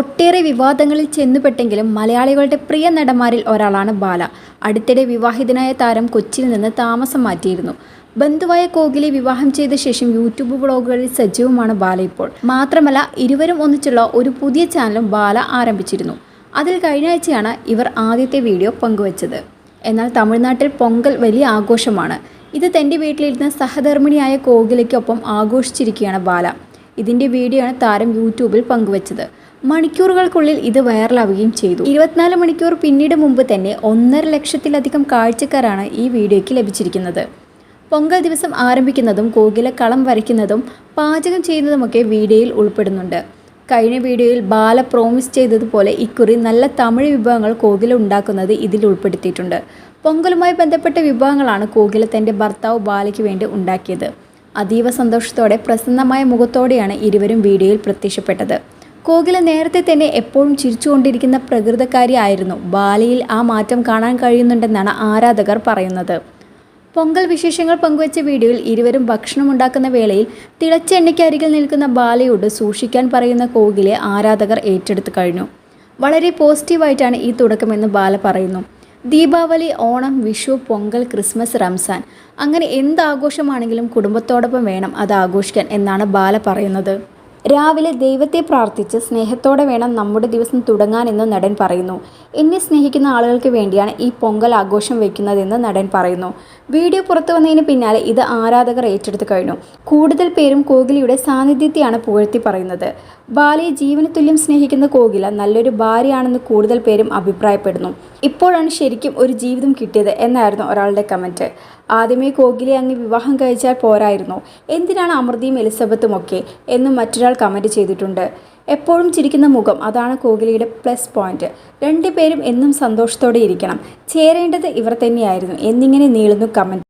ഒട്ടേറെ വിവാദങ്ങളിൽ ചെന്നുപെട്ടെങ്കിലും മലയാളികളുടെ പ്രിയ നടന്മാരിൽ ഒരാളാണ് ബാല. അടുത്തിടെ വിവാഹിതനായ താരം കൊച്ചിയിൽ നിന്ന് താമസം മാറ്റിയിരുന്നു. ബന്ധുവായ കോഹ്ലി വിവാഹം ചെയ്ത ശേഷം യൂട്യൂബ് വ്ളോഗുകളിൽ സജീവമാണ് ബാല ഇപ്പോൾ. മാത്രമല്ല ഇരുവരും ഒന്നിച്ചുള്ള ഒരു പുതിയ ചാനലും ബാല ആരംഭിച്ചിരുന്നു. അതിൽ കഴിഞ്ഞ ആഴ്ചയാണ് ഇവർ ആദ്യത്തെ വീഡിയോ പങ്കുവച്ചത്. എന്നാൽ തമിഴ്നാട്ടിൽ പൊങ്കൽ വലിയ ആഘോഷമാണ്. ഇത് തന്റെ വീട്ടിലിരുന്ന സഹധർമ്മിണിയായ കോഹ്ലിക്കൊപ്പം ആഘോഷിച്ചിരിക്കുകയാണ് ബാല. ഇതിന്റെ വീഡിയോ ആണ് താരം യൂട്യൂബിൽ പങ്കുവച്ചത്. മണിക്കൂറുകൾക്കുള്ളിൽ ഇത് വൈറലാവുകയും ചെയ്തു. ഇരുപത്തിനാല് മണിക്കൂർ പിന്നീട് മുമ്പ് തന്നെ ഒന്നര ലക്ഷത്തിലധികം കാഴ്ചക്കാരാണ് ഈ വീഡിയോയ്ക്ക് ലഭിച്ചിരിക്കുന്നത്. പൊങ്കൽ ദിവസം ആരംഭിക്കുന്നതും കോകില കളം വരയ്ക്കുന്നതും പാചകം ചെയ്യുന്നതുമൊക്കെ വീഡിയോയിൽ ഉൾപ്പെടുന്നുണ്ട്. കഴിഞ്ഞ വീഡിയോയിൽ ബാല പ്രോമിസ് ചെയ്തതുപോലെ ഇക്കുറി നല്ല തമിഴ് വിഭവങ്ങൾ കോകില ഉണ്ടാക്കുന്നത് ഇതിൽ ഉൾപ്പെടുത്തിയിട്ടുണ്ട്. പൊങ്കലുമായി ബന്ധപ്പെട്ട വിഭവങ്ങളാണ് കോകില തന്റെ ഭർത്താവ് ബാലയ്ക്ക് വേണ്ടി ഉണ്ടാക്കിയത്. അതീവ സന്തോഷത്തോടെ പ്രസന്നമായ മുഖത്തോടെയാണ് ഇരുവരും വീഡിയോയിൽ പ്രത്യക്ഷപ്പെട്ടത്. കോകില നേരത്തെ തന്നെ എപ്പോഴും ചിരിച്ചുകൊണ്ടിരിക്കുന്ന പ്രകൃതക്കാരിയായിരുന്നു ബാലയിൽ ആ മാറ്റം കാണാൻ കഴിയുന്നുണ്ടെന്നാണ് ആരാധകർ പറയുന്നത്. പൊങ്കൽ വിശേഷങ്ങൾ പങ്കുവച്ച വീഡിയോയിൽ ഇരുവരും ഭക്ഷണം ഉണ്ടാക്കുന്ന വേളയിൽ തിളച്ച നിൽക്കുന്ന ബാലയോട് സൂക്ഷിക്കാൻ പറയുന്ന കോകിലെ ആരാധകർ ഏറ്റെടുത്തു കഴിഞ്ഞു. വളരെ പോസിറ്റീവായിട്ടാണ് ഈ തുടക്കമെന്ന് ബാല പറയുന്നു. ദീപാവലി ഓണം വിഷു പൊങ്കൽ ക്രിസ്മസ് റംസാൻ. അങ്ങനെ എന്ത് ആഘോഷമാണെങ്കിലും കുടുംബത്തോടൊപ്പം വേണം അത് ആഘോഷിക്കാൻ എന്നാണ് ബാല പറയുന്നത്. രാവിലെ ദൈവത്തെ പ്രാർത്ഥിച്ച് സ്നേഹത്തോടെ വേണം നമ്മുടെ ദിവസം തുടങ്ങാനെന്ന് നടൻ പറയുന്നു. എന്നെ സ്നേഹിക്കുന്ന ആളുകൾക്ക് വേണ്ടിയാണ് ഈ പൊങ്കൽ ആഘോഷം വയ്ക്കുന്നതെന്ന് നടൻ പറയുന്നു. വീഡിയോ പുറത്തു വന്നതിന് പിന്നാലെ ഇത് ആരാധകർ ഏറ്റെടുത്തു കഴിഞ്ഞു. കൂടുതൽ പേരും കോഹ്ലിയുടെ സാന്നിധ്യത്തെയാണ് പുകഴ്ത്തി പറയുന്നത്. ബാലയെ ജീവന തുല്യം സ്നേഹിക്കുന്ന കോകില നല്ലൊരു ഭാര്യയാണെന്ന് കൂടുതൽ പേരും അഭിപ്രായപ്പെടുന്നു. ഇപ്പോഴാണ് ശരിക്കും ഒരു ജീവിതം കിട്ടിയത് എന്നായിരുന്നു ഒരാളുടെ കമന്റ്. ആദ്യമേ കോഹ്ലിയെ അങ്ങ് വിവാഹം കഴിച്ചാൽ പോരായിരുന്നു. എന്തിനാണ് അമൃതയും എലിസബത്തും ഒക്കെ എന്നും മറ്റൊരാൾ കമന്റ് ചെയ്തിട്ടുണ്ട്? എപ്പോഴും ചിരിക്കുന്ന മുഖം അതാണ് കോഹ്ലിയുടെ പ്ലസ് പോയിന്റ്. രണ്ടുപേരും എന്നും സന്തോഷത്തോടെ ഇരിക്കണം. ചേരേണ്ടത് ഇവർ തന്നെയായിരുന്നു. എന്നിങ്ങനെ നീളുന്നു കമന്റ്.